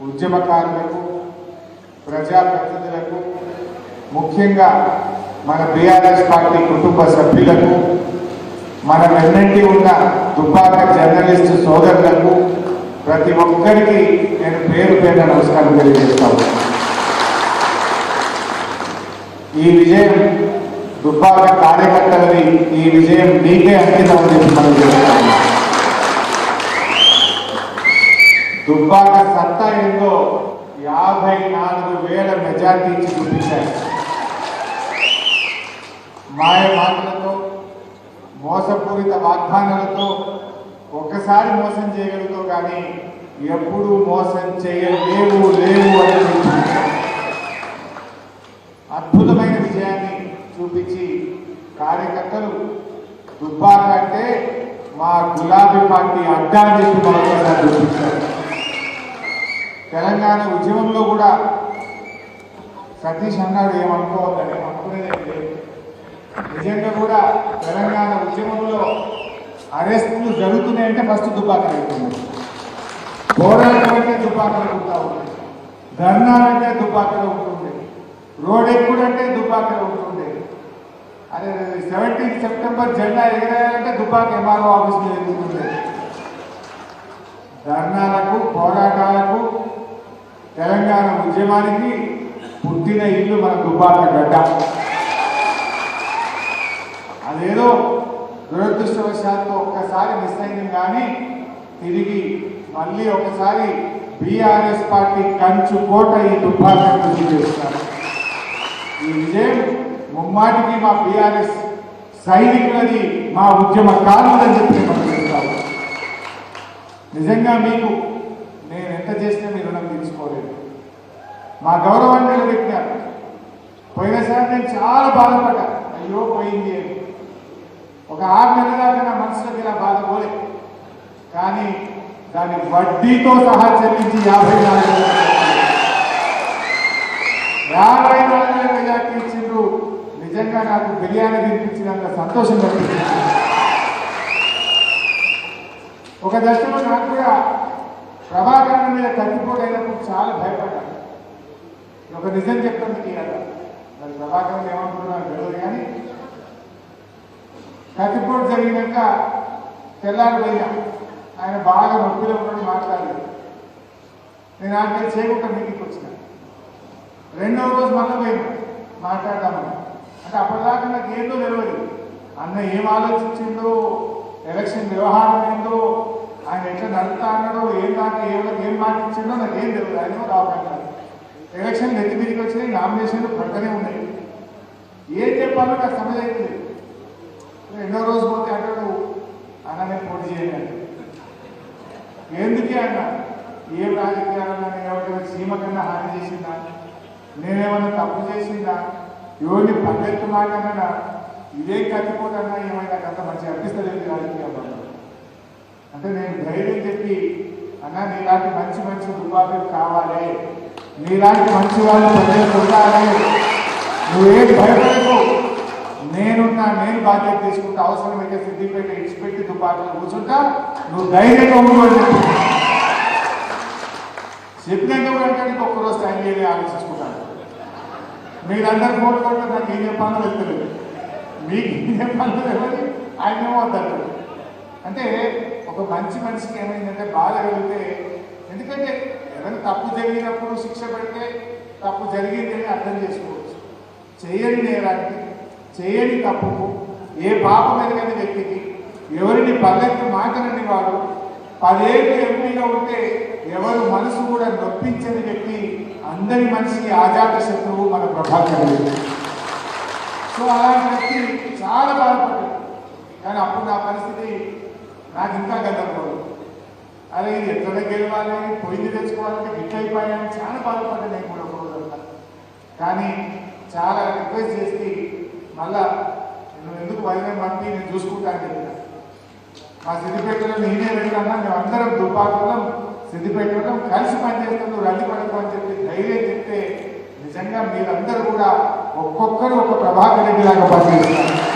ఉద్యమకారులకు ప్రజాప్రతినిధులకు ముఖ్యంగా మన బీఆర్ఎస్ పార్టీ కుటుంబ సభ్యులకు మన వెన్నంటి ఉన్న దుబ్బాక జర్నలిస్టు సోదరులకు ప్రతి ఒక్కరికి నేను పేరు పేరున నమస్కారం తెలియజేస్తాను ఈ విజయం దుబ్బాక కార్యకర్తలని ఈ విజయం నీకే అంకితం అని చెప్పి మనం దుబ్బాక సత్తా ఏందో యాభై నాలుగు వేల మెజార్టీ ఇచ్చి చూపించారు. మాయ మాటలతో మోసపూరిత వాగ్దానాలతో ఒక్కసారి మోసం చేయగలుగుతావు కానీ ఎప్పుడు మోసం చేయలేవు లేవు అని అద్భుతమైన విజయాన్ని చూపించి కార్యకర్తలు దుబ్బాక అంటే మా గులాబీ పార్టీ అడ్డా అని చెప్పి మరొకసారి చూపించారు. తెలంగాణ ఉద్యమంలో కూడా సతీష్ అన్నాడు ఏమనుకోవద్దని. అనుకునేది నిజంగా కూడా తెలంగాణ ఉద్యమంలో అరెస్టులు జరుగుతున్నాయంటే ఫస్ట్ దుబ్బాకలు అవుతుంది పోరాటం అంటే దుబ్బాకలు ఉంటా ఉంది. ధర్నాలంటే దుబ్బాకలు ఉంటుంది రోడ్ ఎక్కుడంటే దుబ్బాకలు ఉంటుండే అదే సెవెంటీన్త్ సెప్టెంబర్ జెండా ఎగరేయాలంటే దుబ్బాక ఎంఆర్ఓ ఆఫీస్లో ఎదుగుతుండే ధర్నాలకు పోరాటాలకు తెలంగాణ ఉద్యమానికి పుట్టిన ఇల్లు మన దుబ్బాక గడ్డ. అదేదో దురదృష్టవశాత్తు ఒక్కసారి మిస్ అయింది కానీ తిరిగి మళ్ళీ ఒకసారి బీఆర్ఎస్ పార్టీ కంచు కోట ఈ దుబ్బాట కృషి చేస్తారు. ఈ విజయం ముమ్మాటికి మా బీఆర్ఎస్ సైనికులది మా ఉద్యమ కారులని చెప్పి నిజంగా మీకు మా గౌరవాన్ని నిలబెట్టినారు పోయినసారి నేను చాలా బాధపడ్డా. అయ్యో పోయింది అని ఒక ఆరు నెలల దాకా నా మనసులోకి ఇలా బాధ పోలే. కానీ దాని వడ్డీతో సహా చెల్లించి యాభై నాలుగు యాభై నాలుగు వేల మెజార్టీ ఇచ్చిండ్రు. నిజంగా నాకు బిర్యానీ తినిపించినంత సంతోషం కలిగింది. ఒక దశలో నాకు కూడా ప్రభాకరణ మీద తప్పిపోయినప్పుడు చాలా భయపడ్డా. ఒక నిజం చెప్తుంది తీయాల మరి ప్రభాకర్ ఏమనుకున్నా తెలియదు కానీ కత్తిపోటు జరిగినాక తెల్లారిపోయినా ఆయన బాగా నొప్పిలో ఉన్నట్టు మాట్లాడలేదు నేను ఆయన చేయకుండా మీటింగ్కి వచ్చిన. రెండవ రోజు మళ్ళీ పోయినా. మాట్లాడదామని. అంటే అప్పటిదాకా నాకు ఏందో తెలియదు. అన్న ఏం ఆలోచించిందో ఎలక్షన్ వ్యవహారం ఏందో ఆయన ఎట్లా నడుపుతా అన్నాడో ఏం దాకా ఏం ఏం మాటించిండో నాకు ఏం తెలియదు. ఆయన రావడం ఎలక్షన్ నెత్తి మీదకి వచ్చినాయి నామినేషన్లు పక్కనే ఉన్నాయి. ఏం చెప్పాలో నాకు సమయం అయింది ఎన్నో రోజు పోతే అంటాడు అన్న నేను పోటీ చేయాలి. ఎందుకే అన్న? ఏం రాజకీయాలన్నా నేను ఎవరికైనా సీమ కన్నా హాని చేసిందా? నేనేమన్నా తప్పు చేసిందా? ఎవరిని పల్లెత్తు మాట అన్నా ఇదే కత్తిపోతన్నా ఏమైనా నాకు అంత మంచిగా అనిపిస్తలేదు రాజకీయాలు అంటే నేను ధైర్యం చెప్పి అన్న నీలాంటి మంచి మంచి దుబాకులు కావాలి. నీలాంటి మంచి వాళ్ళు పనిచేస్తుంటారని నువ్వేది నువ్వేం భయపడకు. నేనున్నా నేను బాధ్యత తీసుకుంటా. అవసరమైతే సిద్ధిపేట ఇచ్చిపెట్టి దుబాకులు కూర్చుంటా. నువ్వు ధైర్యంగా ఉండు అని కూడా అంటే నీకు ఒక్కరోజు టైం చేయాలి ఆలోచించుకుంటాను. మీరందరూ ఫోన్ కొట్టే నాకు ఏం చెప్పాలో తెలియదు. మీకు ఏం చెప్పాలో తెలియదు. ఆయన ఏమవుతారు అంటే ఒక మంచి మనిషికి ఏమైందంటే బాధ కలిగితే ఎందుకంటే కానీ తప్పు జరిగినప్పుడు శిక్ష పెడితే తప్పు జరిగిందని అర్థం చేసుకోవచ్చు. చేయని నేరానికి చేయని తప్పుకు ఏ పాపం ఎరగని వ్యక్తికి ఎవరిని పల్లెత్తి మాటలని వాడు పదేళ్ళు ఎంపీగా ఉంటే ఎవరు మనసు కూడా నొప్పించని వ్యక్తి అందరి మనిషికి ఆజాత శత్రువు మన ప్రభాకర్ సో అలాంటి వ్యక్తి చాలా బాధపడ్డాడు. కానీ అప్పుడు నా పరిస్థితి నాకు ఇంకా గందరగోళం. అరే ఇది ఎక్కడ గెలవాలి? పోయింది తెచ్చుకోవాలంటే గిట్ అయిపోయాను చాలా బాధపడ్డా నేను కూడా ఒక కానీ చాలా రిక్వెస్ట్ చేసి మళ్ళా నువ్వు ఎందుకు వైద్యం పంపి నేను చూసుకుంటాను చెప్పిన. మా సిద్దిపేటలో నేనే వెళ్ళామన్నా మేము అందరం దుబ్బాకులం సిద్దిపేటలో కలిసి పనిచేస్తాం నువ్వు రండి పడకు అని చెప్పి ధైర్యం చెప్తే నిజంగా మీరందరూ కూడా ఒక్కొక్కరు ఒక ప్రభాకర్ రెడ్డి లాగా పనిచేస్తారు.